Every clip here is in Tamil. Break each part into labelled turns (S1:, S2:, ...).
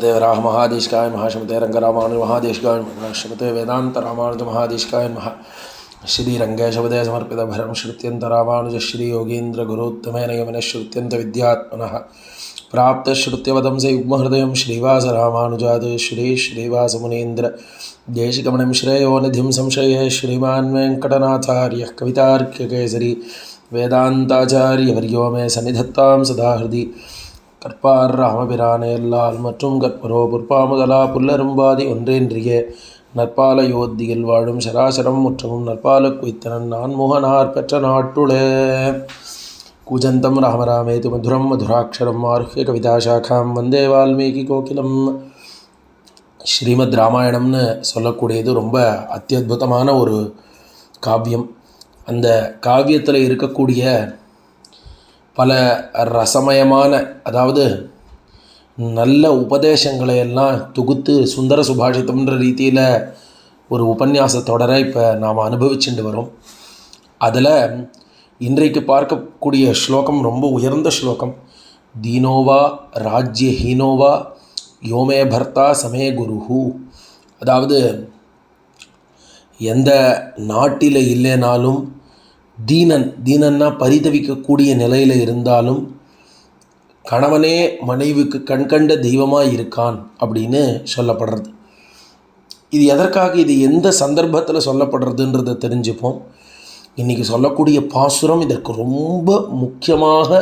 S1: देवराह महादेशकाय, महाशमते रंगरामानु महादेशकाय, महाशमते वेदांत रामानुज, महादेशकाय, महा श्री रंगेशवदे समर्पित भरम श्रुत्यंत रामानुज, श्री योगींद्र गुरुत्तमेन यमन श्रुत्यंत विद्यात्मनः। प्राप्त श्रुत्यवदं से युग्महृदयं श्रीवास रामानुजाद श्री श्रीवासमुनीन्द्र देशिकमणिं श्रेयो निधिं संशये श्रीमान् वेङ्कटनाथार्यः कवितार्क्यकेसरी मे सनिधत्ता सदा हृदय கற்பார் ராமபிரானே எல்லால் மற்றும் கற்பரோ புற்பாமுதலா புல்லரும்பாதி ஒன்றேன்றியே நற்பால யோத்தியில் வாழும் சராசரம் முற்றமும் நற்பால குய்த்தனன் நான்முகனார் பெற்ற நாட்டுளே. கூஜந்தம் ராமராமேது மதுரம் மதுராட்சரம் ஆருஹ்ய கவிதாசாக்காம் வந்தே வால்மீகி கோகிலம். ஸ்ரீமத் ராமாயணம்னு சொல்லக்கூடியது ரொம்ப அத்தியுதமான ஒரு காவியம். அந்த காவியத்தில் இருக்கக்கூடிய பல ரசமயமான அதாவது நல்ல உபதேசங்களை எல்லாம் தொகுத்து சுந்தர சுபாஷிதம்ன்ற ரீதியில் ஒரு உபன்யாச தொடரை இப்போ நாம் அனுபவிச்சுட்டு வரோம். அதில் இன்றைக்கு பார்க்கக்கூடிய ஸ்லோகம் ரொம்ப உயர்ந்த ஸ்லோகம். தீனோவா ராஜ்ய ஹீனோவா யோமே பர்த்தா சமே குருஹு. அதாவது எந்த நாட்டில் இல்லைனாலும் தீனன் தீனன்னா பரிதவிக்கக்கூடிய நிலையில் இருந்தாலும் கணவனே மனைவிக்கு கண்கண்ட தெய்வமாக இருக்கான் அப்படின்னு சொல்லப்படுறது. இது எதற்காக இது எந்த சந்தர்ப்பத்தில் சொல்லப்படுறதுன்றதை தெரிஞ்சுப்போம். இன்றைக்கி சொல்லக்கூடிய பாசுரம் இதற்கு ரொம்ப முக்கியமாக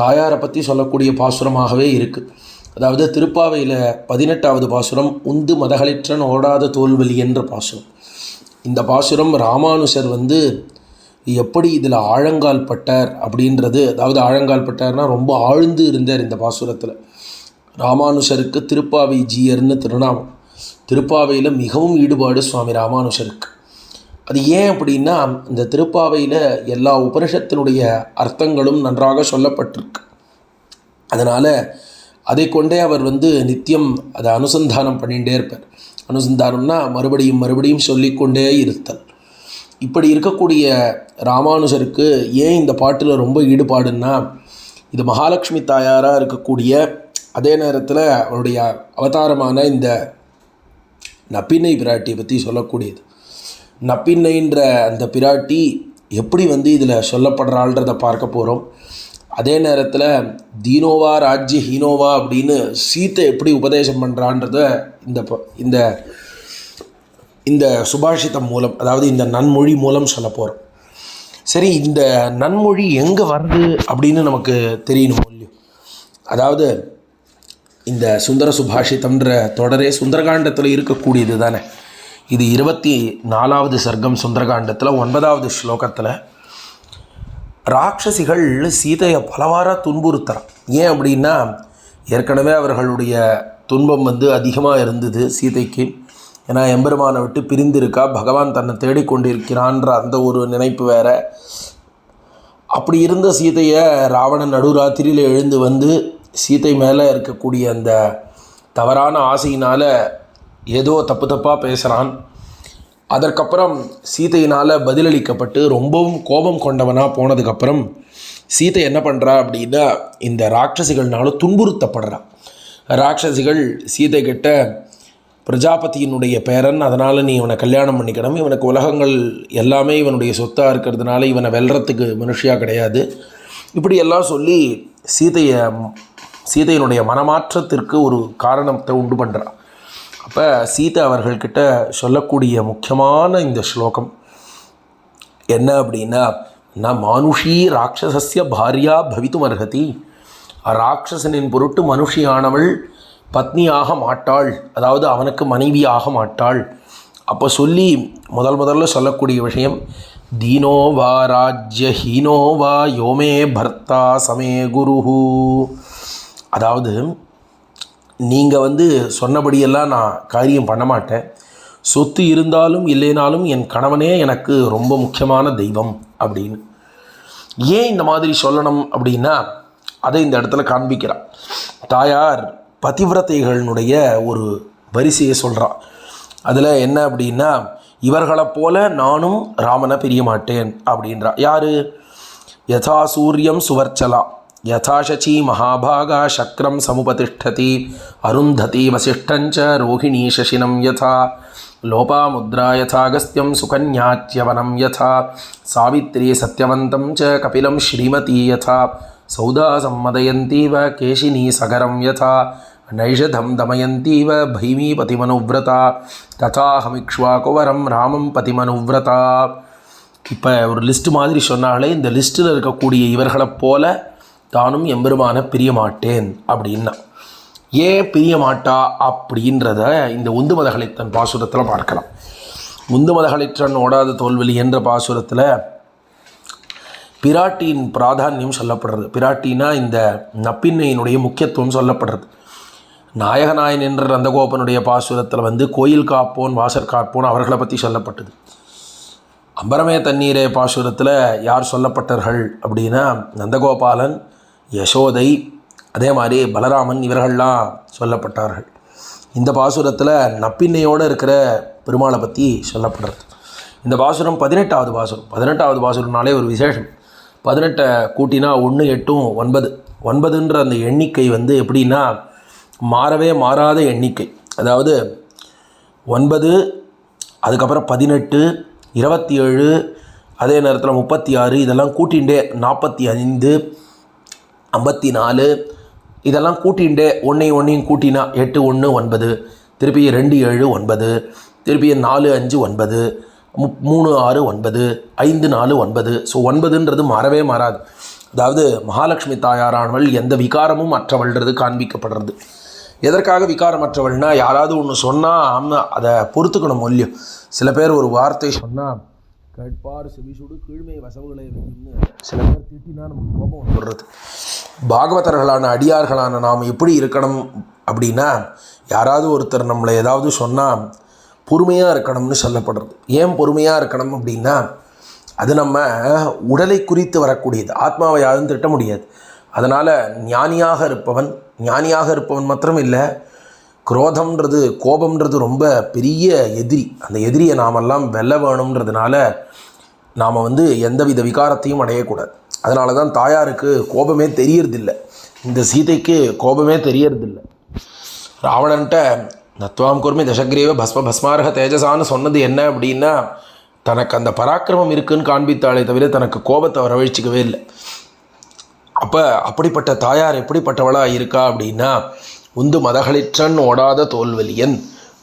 S1: தாயாரை பற்றி சொல்லக்கூடிய பாசுரமாகவே இருக்குது அதாவது திருப்பாவையில் பதினெட்டாவது பாசுரம் உந்து மதகளிற்றன் ஓடாத தோல்வலி என்ற பாசுரம். இந்த பாசுரம் ராமானுஷர் வந்து எப்படி இதில் ஆழங்கால் பட்டார் அப்படின்றது அதாவது ஆழங்கால் பட்டார்னா ரொம்ப ஆழ்ந்து இருந்தார் இந்த பாசுரத்தில். ராமானுஷருக்கு திருப்பாவை ஜீயர்னு திருநாமம். திருப்பாவையில் மிகவும் ஈடுபாடு சுவாமி ராமானுஷருக்கு. அது ஏன் அப்படின்னா இந்த திருப்பாவையில் எல்லா உபனிஷத்தினுடைய அர்த்தங்களும் நன்றாக சொல்லப்பட்டிருக்கு. அதனால் அதை கொண்டே அவர் வந்து நித்தியம் அதை அனுசந்தானம் பண்ணிகிட்டே இருப்பார். அனுசந்தானம்னா மறுபடியும் மறுபடியும் சொல்லிக்கொண்டே இருத்தல். இப்படி இருக்கக்கூடிய ராமானுஜருக்கு ஏன் இந்த பாட்டில் ரொம்ப ஈடுபாடுன்னா இது மகாலட்சுமி தாயாராக இருக்கக்கூடிய அதே நேரத்தில் அவருடைய அவதாரமான இந்த நப்பின்னை பிராட்டியை பற்றி சொல்லக்கூடியது. நப்பின்னைன்ற அந்த பிராட்டி எப்படி வந்து இதில் சொல்லப்படுறாள்ன்றதை பார்க்க போகிறோம் அதே நேரத்தில் தீனோவா ராஜ்ய ஹீனோவா அப்படின்னு சீத்தை எப்படி உபதேசம் பண்ணுறான்றத இந்த இந்த இந்த சுபாஷிதம் மூலம் அதாவது இந்த நன்மொழி மூலம் சொல்ல போகிறோம் சரி இந்த நன்மொழி எங்கே வருது அப்படின்னு நமக்கு தெரியணும் இல்லையோ? அதாவது இந்த சுந்தர சுபாஷிதம்ன்ற தொடரே சுந்தரகாண்டத்தில் இருக்கக்கூடியது தானே. இது இருபத்தி நாலாவது சர்க்கம் சுந்தரகாண்டத்தில் ஒன்பதாவது ஸ்லோகத்தில் ராட்சசிகள் சீதையை பலவாராக துன்புறுத்துறான். ஏன் அப்படின்னா ஏற்கனவே அவர்களுடைய துன்பம் வந்து அதிகமாக இருந்தது சீதைக்கு. ஏன்னா எம்பெருமானை விட்டு பிரிந்திருக்கா பகவான் தன்னை தேடிக்கொண்டிருக்கிறான்ற அந்த ஒரு நினைப்பு வேற. அப்படி இருந்த சீதையை ராவணன் நடுராத்திரியில் எழுந்து வந்து சீதை மேலே இருக்கக்கூடிய அந்த தவறான ஆசையினால் ஏதோ தப்பு தப்பாக பேசுகிறான் அதற்கப்புறம் சீதையினால் பதிலளிக்கப்பட்டு ரொம்பவும் கோபம் கொண்டவனாக போனதுக்கப்புறம் சீதை என்ன பண்ணுறா அப்படின்னா இந்த ராட்சசிகள்னால துன்புறுத்தப்படுறா. ராட்சசிகள் சீதை கிட்ட பிரஜாபதியினுடைய பேரன் அதனால் நீ இவனை கல்யாணம் பண்ணிக்கணும். இவனுக்கு உலகங்கள் எல்லாமே இவனுடைய சொத்தாக இருக்கிறதுனால இவனை வெல்றத்துக்கு மனுஷியாக கிடையாது. இப்படி எல்லாம் சொல்லி சீதையை சீதையினுடைய மனமாற்றத்திற்கு ஒரு காரணத்தை உண்டு பண்ணுறான் அப்போ சீதை அவர்கள்கிட்ட சொல்லக்கூடிய முக்கியமான இந்த ஸ்லோகம் என்ன அப்படின்னா ந மானுஷி ராட்சசஸ்ய பாரியா பவித்தும் அர்ஹதி. ராட்சசனின் பொருட்டு மனுஷியானவள் பத்னியாக மாட்டாள். அதாவது அவனுக்கு மனைவியாக மாட்டாள். அப்போ சொல்லி முதல் முதல்ல சொல்லக்கூடிய விஷயம் தீனோ வா ராஜ்ய ஹீனோ வா யோமே பர்த்தா சமே குருஹூ. அதாவது நீங்கள் வந்து சொன்னபடியெல்லாம் நான் காரியம் பண்ண மாட்டேன். சொத்து இருந்தாலும் இல்லைனாலும் என் கணவனே எனக்கு ரொம்ப முக்கியமான தெய்வம் அப்படின்னு. ஏன் இந்த மாதிரி சொல்லணும் அப்படின்னா அதை இந்த இடத்துல காண்பிக்கிறான். தாயார் பதிவிரத்தைகளினுடைய ஒரு வரிசையை சொல்கிறான் அதில் என்ன அப்படின்னா இவர்களைப் போல நானும் ராமனை பிரிய மாட்டேன் அப்படின்றா. யார்? யதா சூரியம் சுவர்ச்சலா. யதாசச்சி மகாபாகா சக்கரம் சமுபதிஷ்டதி அருந்ததி வசிஷ்டஞ்ச ரோஹிணீ சசினம் யதா லோபாமுத்ரா யதாகஸ்தியம் சுகன்யாச்சியவனம் யதா சாவித்ரி சத்யவந்தம் ச கபிலம் ஸ்ரீமதி யதா சௌதா சம்மதயந்தீவ கேஷினி சகரம் யதா நைஷதம் தமயந்தீவ பைமீ பதிமனுவிரதா ததாஹமிக்ஷ்வாகுவரம் ராமம் பதிமனுவிரதா இப்போ ஒரு லிஸ்ட் மாதிரி சொன்னாலே இந்த லிஸ்ட்டில் இருக்கக்கூடிய இவர்களைப் போல தானும் எம்பெருமான பிரிய மாட்டேன் அப்படின்னா. ஏன் பிரிய மாட்டா அப்படின்றத இந்த உந்து மதகளித்தன் பாசுரத்தில் பார்க்கலாம். உந்து மதகளிற்றன் ஓடாத தோல்வெளி என்ற பாசுரத்தில் பிராட்டியின் பிராதானியம் சொல்லப்படுறது. பிராட்டினா இந்த நப்பின்னையினுடைய முக்கியத்துவம் சொல்லப்படுறது. நாயகநாயன் என்ற நந்தகோபனுடைய பாசுரத்தில் வந்து கோயில் காப்போன் வாசற் காப்போன் அவர்களை பற்றி சொல்லப்பட்டது. அம்பரமே தண்ணீரே பாசுரத்தில் யார் சொல்லப்பட்டார்கள் அப்படின்னா நந்தகோபாலன் யசோதை அதே மாதிரி பலராமன் இவர்கள்லாம் சொல்லப்பட்டார்கள். இந்த பாசுரத்தில் நப்பின்னையோடு இருக்கிற பெருமாளை பற்றி சொல்லப்படுறது. இந்த பாசுரம் பதினெட்டாவது பாசுரம். பதினெட்டாவது பாசுரம்னாலே ஒரு விசேஷம். பதினெட்டை கூட்டினா ஒன்று எட்டும் ஒன்பது. ஒன்பதுன்ற அந்த எண்ணிக்கை வந்து எப்படின்னா மாறவே மாறாத எண்ணிக்கை. அதாவது ஒன்பது அதுக்கப்புறம் பதினெட்டு இருபத்தி ஏழு அதே நேரத்தில் முப்பத்தி ஆறு இதெல்லாம் கூட்டிகிட்டே நாற்பத்தி ஐந்து ஐம்பத்தி நாலு. இதெல்லாம் கூட்டிகிட்டே ஒன்றையும் ஒன்றையும் கூட்டினா எட்டு ஒன்று ஒன்பது திருப்பி ரெண்டு ஏழு ஒன்பது திருப்பி நாலு அஞ்சு ஒன்பது மு மூணு ஆறு ஒன்பது ஐந்து நாலு ஒன்பது. ஸோ ஒன்பதுன்றது மாறவே மாறாது. அதாவது மகாலட்சுமி தாயாரானவள் எந்த விகாரமும் அற்றவள்ன்றது காண்பிக்கப்படுறது. எதற்காக விகாரமற்றவள்னா யாராவது ஒன்று சொன்னால் அதை பொறுத்துக்கணும் மொழியும் சில பேர் ஒரு வார்த்தை சொன்னால் கேட்பார் செவிசுடு கீழ்மை வசவுகளை சில பேர் திட்டினா நமக்கு கோபம் வந்துடுறது. பாகவதர்களான அடியார்களான நாம் எப்படி இருக்கணும் அப்படின்னா யாராவது ஒருத்தர் நம்மளை ஏதாவது சொன்னால் பொறுமையாக இருக்கணும்னு சொல்லப்படுறது. ஏன் பொறுமையாக இருக்கணும் அப்படின்னா அது நம்ம உடலை குறித்து வரக்கூடியது. ஆத்மாவை யாரும் திட்ட முடியாது. அதனால் ஞானியாக இருப்பவன் ஞானியாக இருப்பவன் மாத்திரம் இல்லை குரோதம்ன்றது கோபம்ன்றது ரொம்ப பெரிய எதிரி. அந்த எதிரியை நாமெல்லாம் வெல்ல வேணுன்றதுனால நாம் வந்து எந்தவித விகாரத்தையும் அடையக்கூடாது. அதனால தான் தாயாருக்கு கோபமே தெரியறதில்ல. இந்த சீதைக்கு கோபமே தெரியறதில்ல. ராவணன்ட்ட நத்வாம் குர்மி தசக்ரீவ பஸ்ம பஸ்மாரக தேஜசான்னு சொன்னது என்ன அப்படின்னா தனக்கு அந்த பராக்கிரமம் இருக்குன்னு காண்பித்தாலே தவிர தனக்கு கோபத்தை வரவழைச்சிக்கவே இல்லை. அப்போ அப்படிப்பட்ட தாயார் எப்படிப்பட்டவளாக இருக்கா அப்படின்னா உந்து மதகளிற்றன் ஓடாத தோல்வலியன்.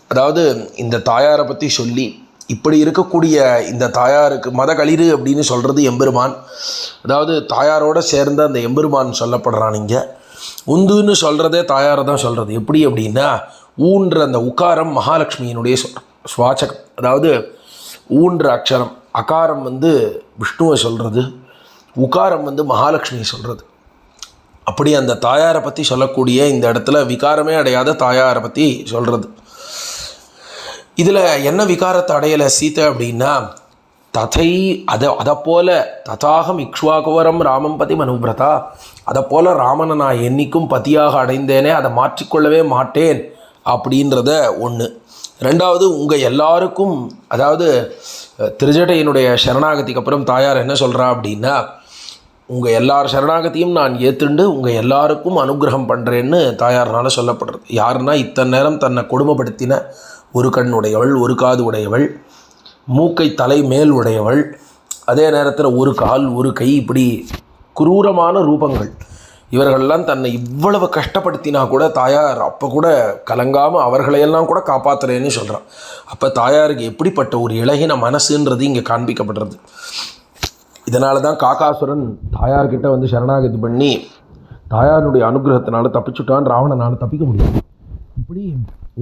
S1: அதாவது இந்த தாயாரை பற்றி சொல்லி இப்படி இருக்கக்கூடிய இந்த தாயாருக்கு மத களிறு அப்படின்னு சொல்கிறது எம்பெருமான். அதாவது தாயாரோடு சேர்ந்த அந்த எம்பெருமான் சொல்லப்படுறான் இங்கே. உந்துன்னு சொல்கிறதே தாயாரை தான் சொல்கிறது எப்படி அப்படின்னா ஊன்ற அந்த உக்காரம் மகாலட்சுமியினுடைய சொ சுவாச்சகம் அதாவது ஊன்ற அக்ஷரம் அகாரம் வந்து விஷ்ணுவை சொல்கிறது உகாரம் வந்து மகாலட்சுமியை சொல்கிறது அப்படி அந்த தாயாரை பற்றி சொல்லக்கூடிய இந்த இடத்துல விகாரமே அடையாத தாயாரை பற்றி சொல்கிறது இதில் என்ன விகாரத்தை அடையலை சீதை அப்படின்னா ததை அதை அதை போல ததாகம் இக்ஷ்வாகுவரம் ராமம் பதி மனுபிரதா அதை போல் ராமனை நான் என்றைக்கும் பதியாக அடைந்தேனே அதை மாற்றிக்கொள்ளவே மாட்டேன் அப்படின்றத ஒன்று ரெண்டாவது உங்கள் எல்லாருக்கும் அதாவது திருஜடையினுடைய சரணாகதிக்கு அப்புறம் தாயார் என்ன சொல்கிறா அப்படின்னா உங்கள் எல்லார் சரணாகதியும் நான் ஏற்றுண்டு உங்கள் எல்லாருக்கும் அனுகிரகம் பண்ணுறேன்னு தாயார்னால் சொல்லப்படுறது. யாருன்னா இத்தனை நேரம் தன்னை கொடுமைப்படுத்தின ஒரு கண் உடையவள் ஒரு காது உடையவள் மூக்கை தலை மேல் உடையவள் அதே நேரத்தில் ஒரு கால் ஒரு கை இப்படி குரூரமான ரூபங்கள். இவர்கள்லாம் தன்னை இவ்வளவு கஷ்டப்படுத்தினா கூட தாயார் அப்போ கூட கலங்காமல் அவர்களையெல்லாம் கூட காப்பாற்றுறேன்னு சொல்கிறான் அப்போ தாயாருக்கு எப்படிப்பட்ட ஒரு இலகின மனசுன்றது இங்கே காண்பிக்கப்படுறது. இதனால தான் காக்காசுரன் தாயார்கிட்ட வந்து சரணாகதி பண்ணி தாயாருடைய அனுகிரகத்தினால தப்பிச்சுட்டான் ராவணனால் தப்பிக்க முடியாது. இப்படி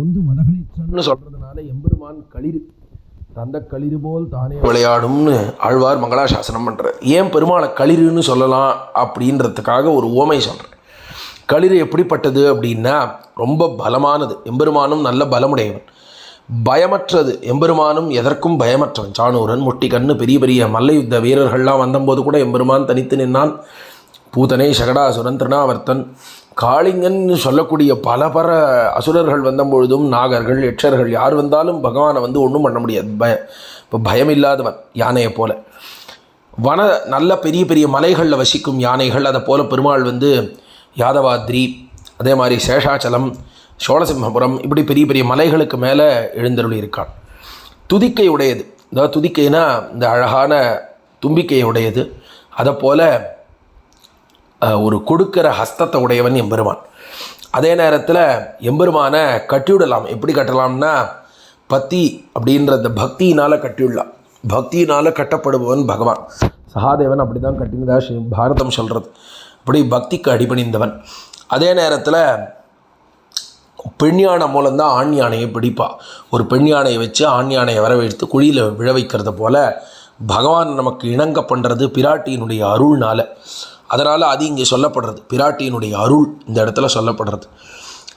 S1: ஒன்று மதகளிச்சன்னு சொல்கிறதுனால எம்பெருமான் களிர் தந்த களிறு போல் தானே விளையாடும்னு ஆழ்வார் மங்களாசாசனம் பண்ணுறார் ஏன் பெருமாளை களிறுன்னு சொல்லலாம் அப்படின்றதுக்காக ஒரு ஓமை சொல்கிறேன் களிறு எப்படிப்பட்டது அப்படின்னா ரொம்ப பலமானது. எம்பெருமானும் நல்ல பலமுடையவன். பயமற்றது. எம்பெருமானும் எதற்கும் பயமற்றவன். சாணூரன் முட்டிக்கண்ணு பெரிய பெரிய மல்லையுத்த வீரர்கள்லாம் வந்தபோது கூட எம்பெருமான் தனித்து நின்னான் பூதனை சகடாசுரன் திருநாவர்த்தன் காளிங்கன் சொல்லக்கூடிய பல பல அசுரர்கள் வந்தபொழுதும் நாகர்கள் எட்சர்கள் யார் வந்தாலும் பகவானை வந்து ஒன்றும் பண்ண முடியாது. பய இப்போ பயம் இல்லாதவன் யானையை போல. வன நல்ல பெரிய பெரிய மலைகளில் வசிக்கும் யானைகள் அதை போல் பெருமாள் வந்து யாதவாத்ரி அதே மாதிரி சேஷாச்சலம் சோழசிம்மபுரம் இப்படி பெரிய பெரிய மலைகளுக்கு மேலே எழுந்தருளி இருக்கான் துதிக்கை உடையது அதாவது துதிக்கைனா இந்த அழகான தும்பிக்கையை உடையது அதை போல் ஒரு கொடுக்கிற ஹஸ்தத்தை உடையவன் எம்பெருமான். அதே நேரத்தில் எம்பெருமானை கட்டிவிடலாம். எப்படி கட்டலாம்னா பத்தி அப்படின்றத பக்தியினால் கட்டிவிடலாம். பக்தியினால் கட்டப்படுபவன் பகவான். சகாதேவன் அப்படி தான் கட்டினதா ஸ்ரீ பாரதம் சொல்கிறது அப்படி பக்திக்கு அடிபணிந்தவன். அதே நேரத்தில் பெண் யானை மூலம்தான் ஆண் யானையை பிடிப்பா. ஒரு பெண் யானையை வச்சு ஆண் யானையை வரவழைத்து குழியில் விழ வைக்கிறது போல பகவான் நமக்கு இணங்க பண்ணுறது பிராட்டியினுடைய அருள்னால். அதனால் அது இங்கே சொல்லப்படுறது. பிராட்டியினுடைய அருள் இந்த இடத்துல சொல்லப்படுறது.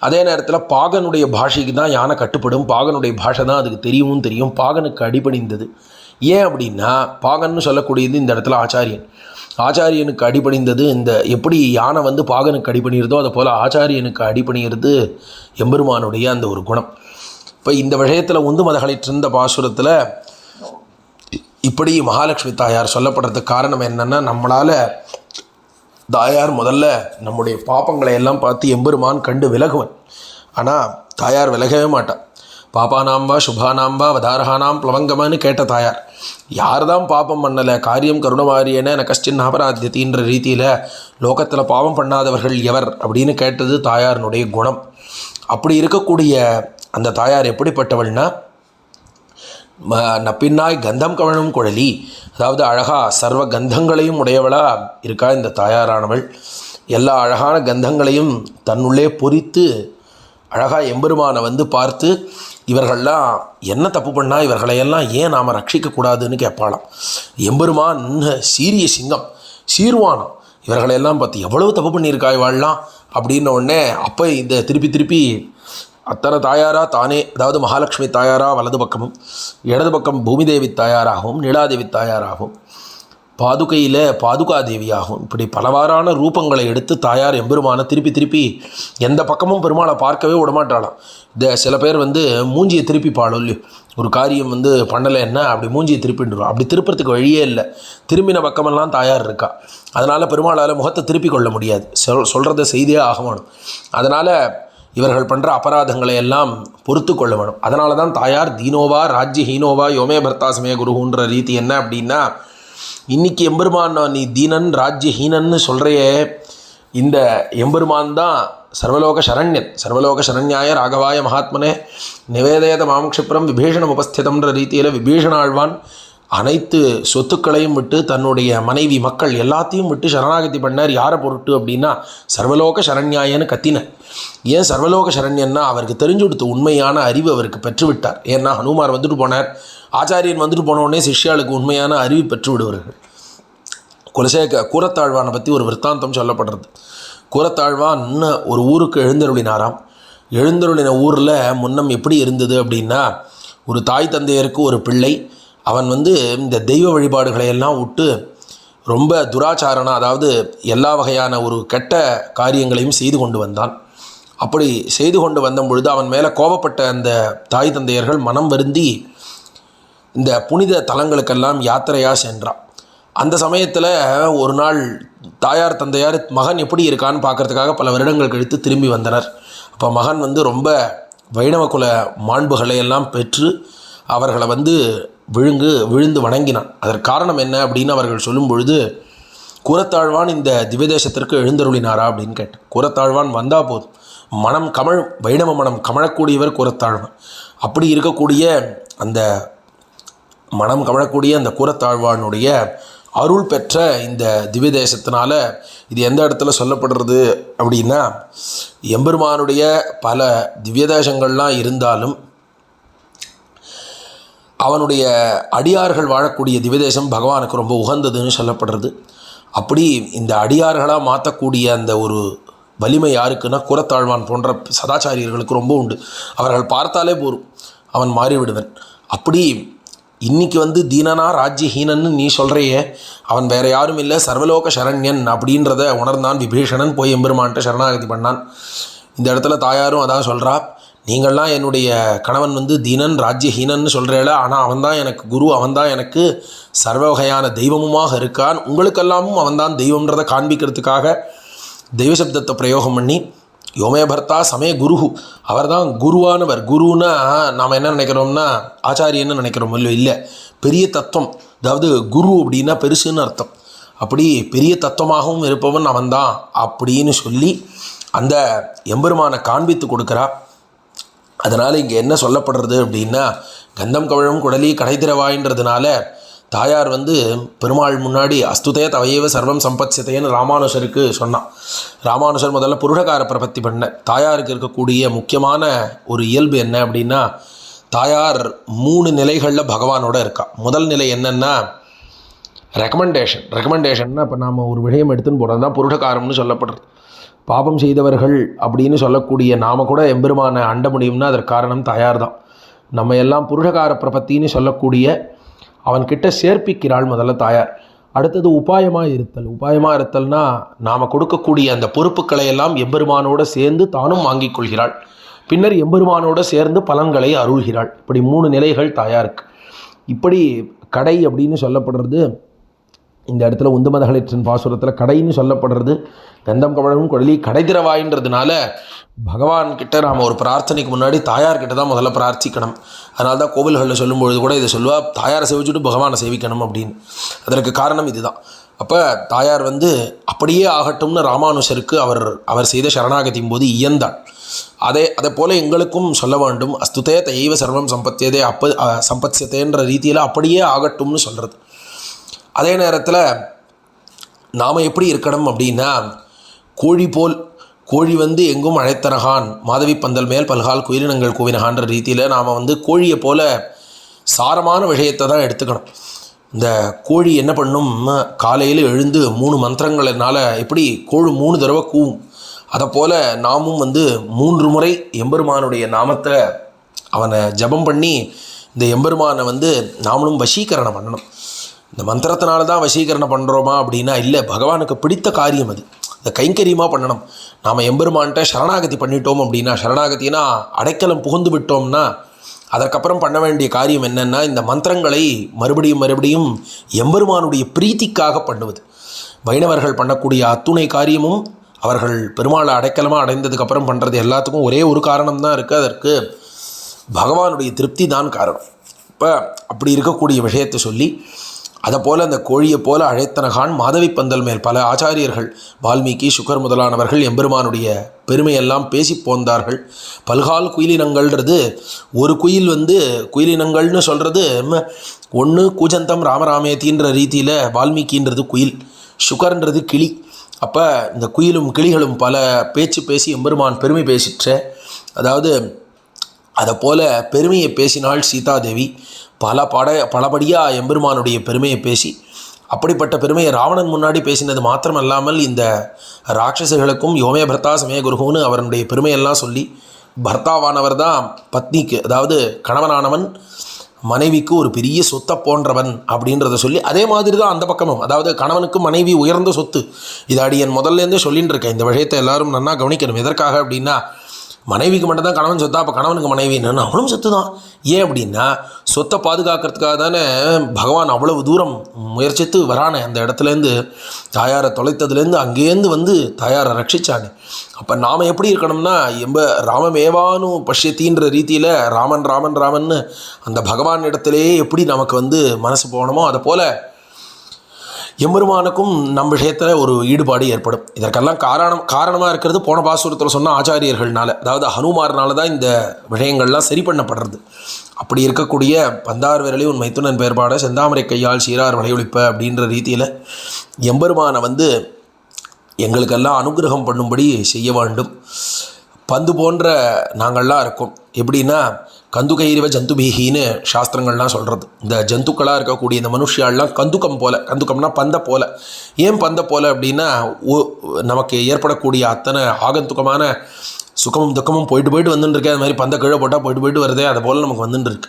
S1: அதே நேரத்தில் பாகனுடைய பாஷைக்கு தான் யானை கட்டுப்படும். பாகனுடைய பாஷை தான் அதுக்கு தெரியவும் தெரியும். பாகனுக்கு அடிபணிந்தது. ஏன் அப்படின்னா பாகன்னு சொல்லக்கூடியது இந்த இடத்துல ஆச்சாரியன். ஆச்சாரியனுக்கு அடிபணிந்தது இந்த எப்படி யானை வந்து பாகனுக்கு அடிபணிகிறதோ அதை போல் ஆச்சாரியனுக்கு அடிபணிகிறது எம்பெருமானுடைய அந்த ஒரு குணம். இப்போ இந்த விஷயத்தில் உந்து மதகளிட்டிருந்த பாசுரத்தில் இப்படி மகாலட்சுமி தாயார் சொல்லப்படுறதுக்கு காரணம் என்னென்னா நம்மளால் தாயார் முதல்ல நம்முடைய பாப்பங்களை எல்லாம் பார்த்து எம்பெருமான் கண்டு விலகுவன். ஆனால் தாயார் விலகவே மாட்டான். பாப்பானாம்பா சுபானாம்பா வதாரஹானாம் பிளவங்கமான்னு கேட்ட தாயார் யார் தான் பாப்பம் பண்ணலை? காரியம் கருணமாரியன நகஸ்டின் அபராத்தியத்தின்ற ரீதியில் லோகத்தில் பாவம் பண்ணாதவர்கள் எவர்? அப்படின்னு கேட்டது தாயாரினுடைய குணம். அப்படி இருக்கக்கூடிய அந்த தாயார் எப்படிப்பட்டவள்னா நப்பின்னாய் கந்தம் கவனும் குழலி. அதாவது அழகாக சர்வ கந்தங்களையும் உடையவளாக இருக்கா இந்த தாயாரானவள். எல்லா அழகான கந்தங்களையும் தன்னுள்ளே பொறித்து அழகாக எம்பெருமானை வந்து பார்த்து இவர்கள்லாம் என்ன தப்பு பண்ணால் இவர்களையெல்லாம் ஏன் நாம் ரட்சிக்கக்கூடாதுன்னு கேட்பாளாம். எம்பெருமான் சீரிய சிங்கம் சீர்வானம் இவர்களையெல்லாம் பார்த்து எவ்வளவு தப்பு பண்ணியிருக்கா இவாள்லாம் அப்படின்ன உடனே அப்போ இந்த திருப்பி திருப்பி அத்தனை தாயாரா தானே? அதாவது மகாலட்சுமி தாயாரா வலது பக்கமும் இடது பக்கம் பூமிதேவி தாயாராகவும் நீலாதேவி தாயாராகவும் பாதுகையில் பாதுகாதேவியாகவும் இப்படி பலவாறான ரூபங்களை எடுத்து தாயார் எம்பெருமானை திருப்பி திருப்பி எந்த பக்கமும் பெருமாளை பார்க்கவே விடமாட்டாளாம். இந்த சில பேர் வந்து மூஞ்சியை திருப்பி பாடும் இல்லையோ? ஒரு காரியம் வந்து பண்ணலை என்ன? அப்படி மூஞ்சியை திருப்பிண்டுரும் அப்படி திருப்புறதுக்கு வழியே இல்லை. திரும்பின பக்கமெல்லாம் தாயார் இருக்கா? அதனால் பெருமாளால் முகத்தை திருப்பி கொள்ள முடியாது. சொல் சொல்கிறத செய்தே ஆகணும். அதனால் இவர்கள் பண்ணுற அபராதங்களை எல்லாம் பொறுத்து கொள்ள வேணும் அதனால தான் தாயார் தீனோவா ராஜ்ய ஹீனோவா யோமே பர்த்தாசமே குருகுன்ற ரீதி என்ன அப்படின்னா இன்னைக்கு எம்பெருமான் நீ தீனன் ராஜ்ய ஹீனன்னு சொல்கிறையே இந்த எம்பெருமான் தான் சர்வலோக சரண்யன். சர்வலோக சரண்யாய ராகவாய மகாத்மனே நிவேதயத மாம்க்ஷிப்ரம் விபீஷணம் உபஸ்திதம்ன்ற ரீதியில் விபீஷணாழ்வான் அனைத்து சொத்துக்களையும் விட்டு தன்னுடைய மனைவி மக்கள் எல்லாத்தையும் விட்டு சரணாகதி பண்ணார். யாரை பொருட்டு அப்படின்னா சர்வலோக சரண்யாயன்னு கத்தினார் ஏன் சர்வலோக சரண்யன்னா அவருக்கு தெரிஞ்சு கொடுத்த உண்மையான அறிவு அவருக்கு பெற்றுவிட்டார். ஏன்னா ஹனுமார் வந்துட்டு போனார். ஆச்சாரியன் வந்துட்டு போன சிஷ்யாளுக்கு உண்மையான அறிவு பெற்று விடுவார்கள் குலசேக கூரத்தாழ்வானை பற்றி ஒரு விற்த்தாந்தம் சொல்லப்படுறது. கூரத்தாழ்வான் ஒரு ஊருக்கு எழுந்தருளினாராம். எழுந்தருளின ஊரில் முன்னம் எப்படி இருந்தது அப்படின்னா ஒரு தாய் தந்தையருக்கு ஒரு பிள்ளை அவன் வந்து இந்த தெய்வ வழிபாடுகளை எல்லாம் விட்டு ரொம்ப துராச்சாரனா அதாவது எல்லா வகையான ஒரு கெட்ட காரியங்களையும் செய்து கொண்டு வந்தான். அப்படி செய்து கொண்டு வந்த பொழுது அவன் மேலே கோபப்பட்ட அந்த தாய் தந்தையர்கள் மனம் வருந்தி இந்த புனித தலங்களுக்கெல்லாம் யாத்திரையாக சென்றான். அந்த சமயத்தில் ஒரு நாள் தாயார் தந்தையார் மகன் எப்படி இருக்கான்னு பார்க்கறதுக்காக பல வருடங்கள் கழித்து திரும்பி வந்தனர். அப்போ மகன் வந்து ரொம்ப வைணவ குல மாண்புகளை எல்லாம் பெற்று அவர்களை வந்து விழுங்கு விழுந்து வணங்கினான். அதற்கு காரணம் என்ன அப்படின்னு அவர்கள் சொல்லும் பொழுது கூரத்தாழ்வான் இந்த திவ்யதேசத்திற்கு எழுந்தருளினாரா? அப்படின்னு கேட்டேன். கூரத்தாழ்வான் வந்தால் போதும். மனம் கமழ் வைணவ மனம் கமழக்கூடியவர் கூரத்தாழ்வான். அப்படி இருக்கக்கூடிய அந்த மனம் கமழக்கூடிய அந்த கூரத்தாழ்வானுடைய அருள் பெற்ற இந்த திவ்யதேசத்தினால இது எந்த இடத்துல சொல்லப்படுறது அப்படின்னா எம்பெருமானுடைய பல திவ்யதேசங்கள்லாம் இருந்தாலும் அவனுடைய அடியார்கள் வாழக்கூடிய திவ்யதேசம் பகவானுக்கு ரொம்ப உகந்ததுன்னு சொல்லப்படுறது. அப்படி இந்த அடியார்களாக மாற்றக்கூடிய அந்த ஒரு வலிமை யாருக்குன்னா குரத்தாழ்வான் போன்ற சதாச்சாரியர்களுக்கு ரொம்ப உண்டு. அவர்கள் பார்த்தாலே போரும் அவன் மாறிவிடுவன். அப்படி இன்னைக்கு வந்து தீனனா ராஜ்யஹீனன்னு நீ சொல்கிறையே அவன் வேற யாரும் இல்லை சர்வலோக சரண்யன் அப்படின்றத உணர்ந்தான் விபீஷணன் போய் எம்பெருமான்ட்டு சரணாகதி பண்ணான். இந்த இடத்துல தாயாரும் அதான் சொல்கிறா நீங்கள்லாம் என்னுடைய கணவன் வந்து தீனன் ராஜ்யஹீனன்னு சொல்கிறேல ஆனால் அவன்தான் எனக்கு குரு அவன்தான் எனக்கு சர்வ வகையான தெய்வமுமாக இருக்கான். உங்களுக்கெல்லாமும் அவன்தான் தெய்வம்ன்றதை காண்பிக்கிறதுக்காக தெய்வ சப்தத்தை பிரயோகம் பண்ணி யோமே பர்த்தா சமய குருஹு. அவர் தான் குருவானவர். குருன்னா நாம் என்ன நினைக்கிறோம்னா ஆச்சாரியன்னு நினைக்கிறோம் இல்லை இல்லை. பெரிய தத்துவம். அதாவது குரு அப்படின்னா பெருசுன்னு அர்த்தம். அப்படி பெரிய தத்துவமாகவும் இருப்பவன் அவன்தான் அப்படின்னு சொல்லி அந்த எம்பெருமானை காண்பித்து கொடுக்குறா. அதனால் இங்கே என்ன சொல்லப்படுறது அப்படின்னா கந்தம் கவழும் குடலி கடைத்திரவாயின்றதுனால தாயார் வந்து பெருமாள் முன்னாடி அஸ்துதே தவையவ சர்வம் சம்பத்சத்தைன்னு ராமானுஷருக்கு சொன்னான். ராமானுஷர் முதல்ல புருடகார பிரபத்தி பண்ண. தாயாருக்கு இருக்கக்கூடிய முக்கியமான ஒரு இயல்பு என்ன அப்படின்னா தாயார் மூணு நிலைகளில் பகவானோட இருக்கா. முதல் நிலை என்னென்னா ரெக்கமெண்டேஷன் ரெக்கமெண்டேஷன்னா இப்போ நாம் ஒரு விஷயம் எடுத்துன்னு போகிறது தான் புருடகாரம்னு சொல்லப்படுறது. பாபம் செய்தவர்கள் அப்படின்னு சொல்லக்கூடிய நாம் கூட எம்பெருமானை அண்ட முடியும்னா அதற்கு காரணம் தாயார் தான் நம்ம எல்லாம் புருஷகார பிரபத்தின்னு சொல்லக்கூடிய அவன்கிட்ட சேர்ப்பிக்கிறாள் முதல்ல தாயார். அடுத்தது உபாயமாக இருத்தல். உபாயமாக இருத்தல்னா நாம் கொடுக்கக்கூடிய அந்த பொறுப்புகளை எல்லாம் எம்பெருமானோடு சேர்ந்து தானும் வாங்கிக் கொள்கிறாள். பின்னர் எம்பெருமானோடு சேர்ந்து பலன்களை அருள்கிறாள். இப்படி மூணு நிலைகள் தாயாருக்கு. இப்படி கடை அப்படின்னு சொல்லப்படுறது இந்த இடத்துல உந்துமதகளிற்றின் பாசுரத்தில் கடைன்னு சொல்லப்படுறது கந்தம் கவழமும் குழலி கடைதிரவாயின்றதுனால பகவான் பகவான்கிட்ட நாம் ஒரு பிரார்த்தனைக்கு முன்னாடி தாயார்கிட்ட தான் முதல்ல பிரார்த்திக்கணும். அதனால தான் கோவில்களில் சொல்லும்பொழுது கூட இதை சொல்லுவா தாயாரை சேவிச்சுட்டு பகவானை சேவிக்கணும் அப்படின்னு. அதற்கு காரணம் இதுதான். அப்போ தாயார் வந்து அப்படியே ஆகட்டும்னு ராமானுஷருக்கு அவர் அவர் செய்த சரணாகதியின் போது இயந்தாள். அதே அதை போல் எங்களுக்கும் சொல்ல வேண்டும் அஸ்துதே தெய்வ சர்வம் சம்பத்தியதே அப்ப சம்பத்தியதேன்ற ரீதியில் அப்படியே ஆகட்டும்னு சொல்கிறது அதே நேரத்தில் நாம் எப்படி இருக்கணும் அப்படின்னா கோழி போல் கோழி வந்து எங்கும் அழைத்தனகான் மாதவி பந்தல் மேல் பல்கால் குயிலினங்கள் கூவினகான்ற ரீதியில் நாம் வந்து கோழியை போல் சாரமான விஷயத்தை தான் எடுத்துக்கணும். இந்த கோழி என்ன பண்ணும்? காலையில் எழுந்து மூணு மந்திரங்களினால எப்படி கோழி மூணு தடவை கூவும்? அதை போல் நாமும் வந்து மூன்று முறை எம்பெருமானுடைய நாமத்தை அவனை ஜெபம் பண்ணி இந்த எம்பெருமானை வந்து நாமளும் வசீகரணம் பண்ணணும். இந்த மந்திரத்தினால தான் வசீகரணம் பண்ணுறோமா அப்படின்னா இல்லை பகவானுக்கு பிடித்த காரியம் அது. இந்த கைங்கரியமாக பண்ணணும். நாம் எம்பெருமான்கிட்ட சரணாகதி பண்ணிட்டோம் அப்படின்னா சரணாகதினா அடைக்கலம் புகுந்து விட்டோம்னா அதற்கப்புறம் பண்ண வேண்டிய காரியம் என்னென்னா இந்த மந்திரங்களை மறுபடியும் மறுபடியும் எம்பெருமானுடைய பிரீத்திக்காக பண்ணுவது. வைணவர்கள் பண்ணக்கூடிய அத்துணை காரியமும் அவர்கள் பெருமாளை அடைக்கலமாக அடைந்ததுக்கப்புறம் பண்ணுறது எல்லாத்துக்கும் ஒரே ஒரு காரணம் தான் இருக்குது அதற்கு பகவானுடைய திருப்தி தான் காரணம். இப்போ அப்படி இருக்கக்கூடிய விஷயத்தை சொல்லி அதை போல் அந்த கோழியை போல அழைத்தனகான் மாதவி பந்தல் மேல் பல ஆச்சாரியர்கள் வால்மீகி சுகர் முதலானவர்கள் எம்பெருமானுடைய பெருமையெல்லாம் பேசி போந்தார்கள். பல்கால் குயிலினங்கள்ன்றது ஒரு குயில் வந்து குயிலினங்கள்னு சொல்கிறது ஒன்று கூஜந்தம் ராமராமேத்தின்ற ரீதியில் வால்மீகின்றது குயில் சுகர்ன்றது கிளி. அப்போ இந்த குயிலும் கிளிகளும் பல பேச்சு பேசி எம்பெருமான் பெருமை பேசிற்ற. அதாவது அதை போல பெருமையை பேசினாள் சீதாதேவி. பல பட பலபடியாக எம்பெருமானுடைய பெருமையை பேசி அப்படிப்பட்ட பெருமையை ராவணன் முன்னாடி பேசினது மாத்திரமல்லாமல் இந்த ராட்சசர்களுக்கும் யோமே பர்த்தா சமய குருகுன்னு அவருடைய பெருமையெல்லாம் சொல்லி பர்த்தாவானவர் தான் பத்னிக்கு அதாவது கணவனானவன் மனைவிக்கு ஒரு பெரிய சொத்தை போன்றவன் அப்படின்றத சொல்லி அதே மாதிரி தான் அந்த பக்கமும். அதாவது கணவனுக்கு மனைவி உயர்ந்த சொத்து. இதாடி என் முதல்லேருந்தே சொல்லின்னு இருக்கேன். இந்த விஷயத்தை எல்லாரும் நன்னா கவனிக்கணும். எதற்காக அப்படின்னா மனைவிக்கு மட்டும்தான் கணவன் சொத்தா? அப்போ கணவனுக்கு மனைவி என்னன்னு அவனும் சொத்து தான் ஏன் அப்படின்னா சொத்தை பாதுகாக்கிறதுக்காக தானே பகவான் அவ்வளவு தூரம் முயற்சித்து வரானே. அந்த இடத்துலேருந்து தாயாரை தொலைத்ததுலேருந்து அங்கேருந்து வந்து தாயாரை ரட்சிச்சானே. அப்போ நாம் எப்படி இருக்கணும்னா எம்ப ராமமேவானு பஷ்யத்தின்ற ரீதியில் ராமன் ராமன் ராமன்னு அந்த பகவான் இடத்துலையே எப்படி நமக்கு வந்து மனசு போகணுமோ அதை போல் எம்பெருமானுக்கும் நம் விஷயத்தில் ஒரு ஈடுபாடு ஏற்படும். இதற்கெல்லாம் காரணம் காரணமாக இருக்கிறது போன பாசுரத்தில் சொன்ன ஆச்சாரியர்கள்னால. அதாவது ஹனுமார்னால தான் இந்த விஷயங்கள்லாம் சரி பண்ணப்படுறது. அப்படி இருக்கக்கூடிய பந்தார் விரலி உன் மைத்துனன் பெயர்பாட செந்தாமரை கையால் சீரார் வளையொழிப்ப அப்படின்ற ரீதியில் எம்பெருமானை வந்து எங்களுக்கெல்லாம் அனுகிரகம் பண்ணும்படி செய்ய வேண்டும். பந்து போன்ற நாங்கள்லாம் இருக்கோம். எப்படின்னா கந்துகைரிவ ஜந்துபீகின்னு சாஸ்திரங்கள்லாம் சொல்கிறது இந்த ஜந்துக்களாக இருக்கக்கூடிய இந்த மனுஷியாள்லாம் கந்துக்கம் போல கந்துக்கம்னா பந்த போல. ஏன் பந்த போல அப்படின்னா நமக்கு ஏற்படக்கூடிய அத்தனை ஆகந்துக்கமான சுகமும் துக்கமும் போயிட்டு போயிட்டு வந்துட்டுருக்கு அது மாதிரி பந்த கீழே போட்டால் போயிட்டு போயிட்டு வருதே அது போல் நமக்கு வந்துட்டுருக்கு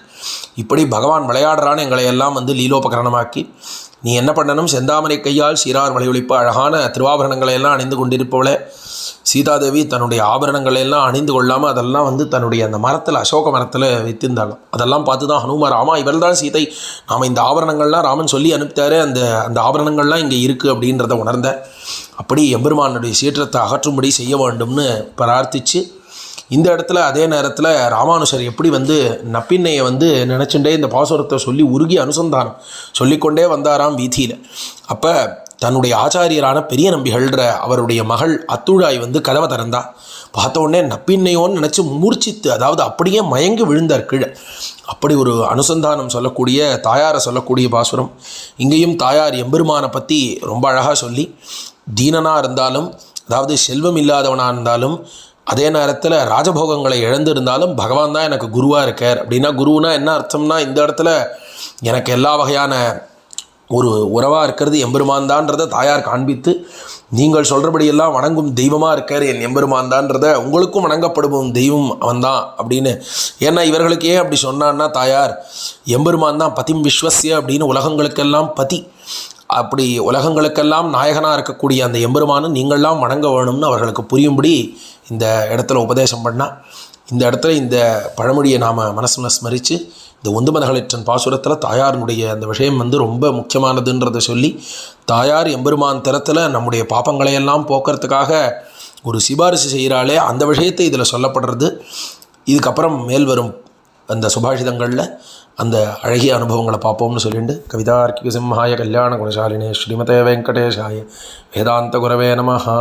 S1: இப்படி பகவான் விளையாடுறான்னு எங்களை எல்லாம் வந்து லீலோபகரணமாக்கி நீ என்ன பண்ணணும்? செந்தாமரை கையால் சீரார் வழியொழிப்பு அழகான திருவாபரணங்களை எல்லாம் அணிந்து கொண்டிருப்பவளே சீதாதேவி தன்னுடைய ஆபரணங்களை எல்லாம் அணிந்து கொள்ளாமல் அதெல்லாம் வந்து தன்னுடைய அந்த மரத்தில் அசோக மரத்தில் வைத்திருந்தாலும். அதெல்லாம் பார்த்து தான் ஹனுமார் ஆமாம் இவள் தான் சீதை. நாம் இந்த ஆபரணங்கள்லாம் ராமன் சொல்லி அனுப்பித்தாரு அந்த அந்த ஆபரணங்கள்லாம் இங்கே இருக்குது அப்படின்றத உணர்ந்த. அப்படி எம்பெருமானுடைய சீற்றத்தை அகற்றும்படி செய்ய வேண்டும்னு பிரார்த்திச்சு இந்த இடத்துல அதே நேரத்தில் ராமானுஷர் எப்படி வந்து நப்பின்னையை வந்து நினச்சுட்டே இந்த பாசுரத்தை சொல்லி உருகி அனுசந்தானம் சொல்லிக்கொண்டே வந்தாராம் வீதியில். அப்போ தன்னுடைய ஆச்சாரியரான பெரிய நம்பிகள்ன்ற அவருடைய மகள் அத்துழாய் வந்து கதவை திறந்தா. பார்த்த உடனே நப்பின்னையோன்னு நினச்சி மூர்ச்சித்து அதாவது அப்படியே மயங்கி விழுந்தார் கீழே. அப்படி ஒரு அனுசந்தானம் சொல்லக்கூடிய தாயாரை சொல்லக்கூடிய பாசுரம். இங்கேயும் தாயார் எம்பெருமானை பற்றி ரொம்ப அழகாக சொல்லி தீனனாக இருந்தாலும் அதாவது செல்வம் இல்லாதவனாக இருந்தாலும் அதே நேரத்தில் ராஜபோகங்களை இழந்திருந்தாலும் பகவான் தான் எனக்கு குருவாக இருக்கார். அப்படின்னா குருவுனா என்ன அர்த்தம்னா இந்த இடத்துல எனக்கு எல்லா வகையான ஒரு உறவாக இருக்கிறது எம்பெருமான் தான்றதை தாயார் காண்பித்து நீங்கள் சொல்கிறபடியெல்லாம் வணங்கும் தெய்வமாக இருக்கார் என் எம்பெருமான் தான்றதை உங்களுக்கும் வணங்கப்படுவோம் தெய்வம் அவன்தான் அப்படின்னு. ஏன்னா இவர்களுக்கு ஏன் அப்படி சொன்னான்னா தாயார் எம்பெருமான் தான் பதிம் விஸ்வசிய அப்படின்னு உலகங்களுக்கெல்லாம் பதி. அப்படி உலகங்களுக்கெல்லாம் நாயகனாக இருக்கக்கூடிய அந்த எம்பெருமானும் நீங்கள்லாம் வணங்க வேணும்னு அவர்களுக்கு புரியும்படி இந்த இடத்துல உபதேசம் பண்ணால் இந்த இடத்துல இந்த பழமொழியை நாம் மனசில் ஸ்மரித்து இந்த உந்துமதகளிற்றன் பாசுரத்தில் தாயாருடைய அந்த விஷயம் வந்து ரொம்ப முக்கியமானதுன்றதை சொல்லி தாயார் எம்பெருமான் தரத்தில் நம்முடைய பாப்பங்களையெல்லாம் போக்குறதுக்காக ஒரு சிபாரிசு செய்கிறாளே அந்த விஷயத்தை இதில் சொல்லப்படுறது. இதுக்கப்புறம் மேல் வரும் அந்த சுபாஷிதங்களில் அந்த அழகிய அனுபவங்களை பார்ப்போம்னு சொல்லிட்டு கவிதார்க்கிக சிம்ஹாய கல்யாண குணசாலினே ஸ்ரீமதே வெங்கடேஷாய வேதாந்த குரவே நமஹா.